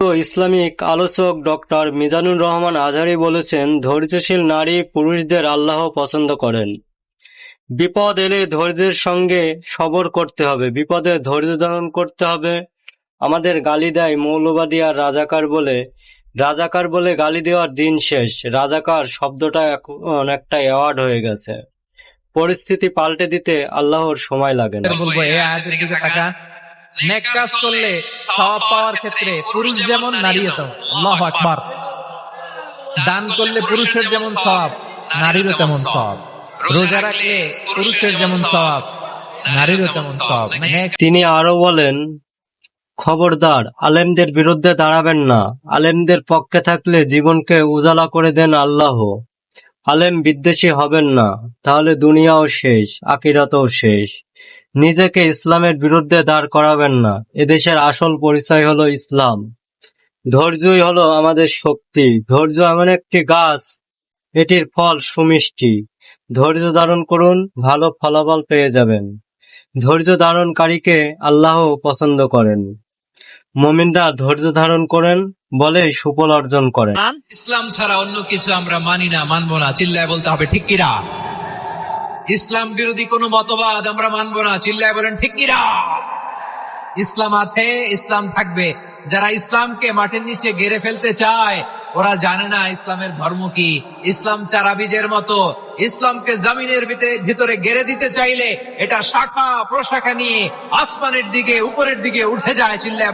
Islamic আলোচক doctor Mizanur Rahman Azhari বলেছেন, ধৈর্যশীল নারী পুরুষদের আল্লাহ পছন্দ করেন। বিপদ এলে ধৈর্যের সঙ্গে সবর করতে হবে। বিপদে ধৈর্য ধারণ করতে হবে। আমাদের গালি দেয় মৌলবাদী আর রাজাকার বলে। রাজাকার বলে গালি দেওয়ার দিন শেষ। রাজাকার শব্দটা এখন একটা অ্যাওয়ার্ড হয়ে গেছে। পরিস্থিতি পাল্টে দিতে আল্লাহর সময় লাগে না। নেক কাজ করলে সওয়াব পাওয়ার ক্ষেত্রে পুরুষ যেমন নারীও আল্লাহু আকবার। দান করলে পুরুষের যেমন সওয়াব, নারীরও তেমন সওয়াব। রোজা রাখলে পুরুষের যেমন সওয়াব, নারীরও তেমন সওয়াব। তিনি আরও বলেন, খবরদার, আলেমদের বিরুদ্ধে দাঁড়াবেন না। আলেমদের পক্ষে থাকলে জীবনকে উজালা করে দেন আল্লাহ। আলেম বিদ্বেষী হবেন না, তাহলে দুনিয়াও শেষ আকিরাতও শেষ। নিজেকে ইসলামের বিরুদ্ধে দাঁড় করাবেন না। এদেশের আসল পরিচয় হলো ইসলাম। ধৈর্যই হলো আমাদের শক্তি। ধৈর্য এমন একটি গাছ, এটির ফল সুমিষ্টি। ধৈর্য ধারণ করুন, ভালো ফলাফল পেয়ে যাবেন। ধৈর্য ধারণকারীকে আল্লাহ পছন্দ করেন। মমিনরা ধৈর্য ধারণ করেন বলে সুফল অর্জন করেন। ইসলাম ছাড়া অন্য কিছু আমরা মানি না, মানবো না, চিল্লায় বলতে হবে, ঠিক কিরা ইসলাম বিরোধী কোন মতবাদ আমরা মানবো না। চিল্লায় বলেন, ঠিক কিরা ইসলাম আছে, ইসলাম থাকবে। যারা ইসলামকে মাটির নিচে গেড়ে ফেলতে চায়, ওরা জানে না ইসলামের ধর্ম কি। ইসলাম চারাবিজের মতো। ইসলামকে জামিনের ভিতরে- গেড়ে দিতে চাইলে এটা শাখা প্রশাখা নিয়ে আসমানের দিকে, উপরের দিকে উঠে যায়, চিল্লায়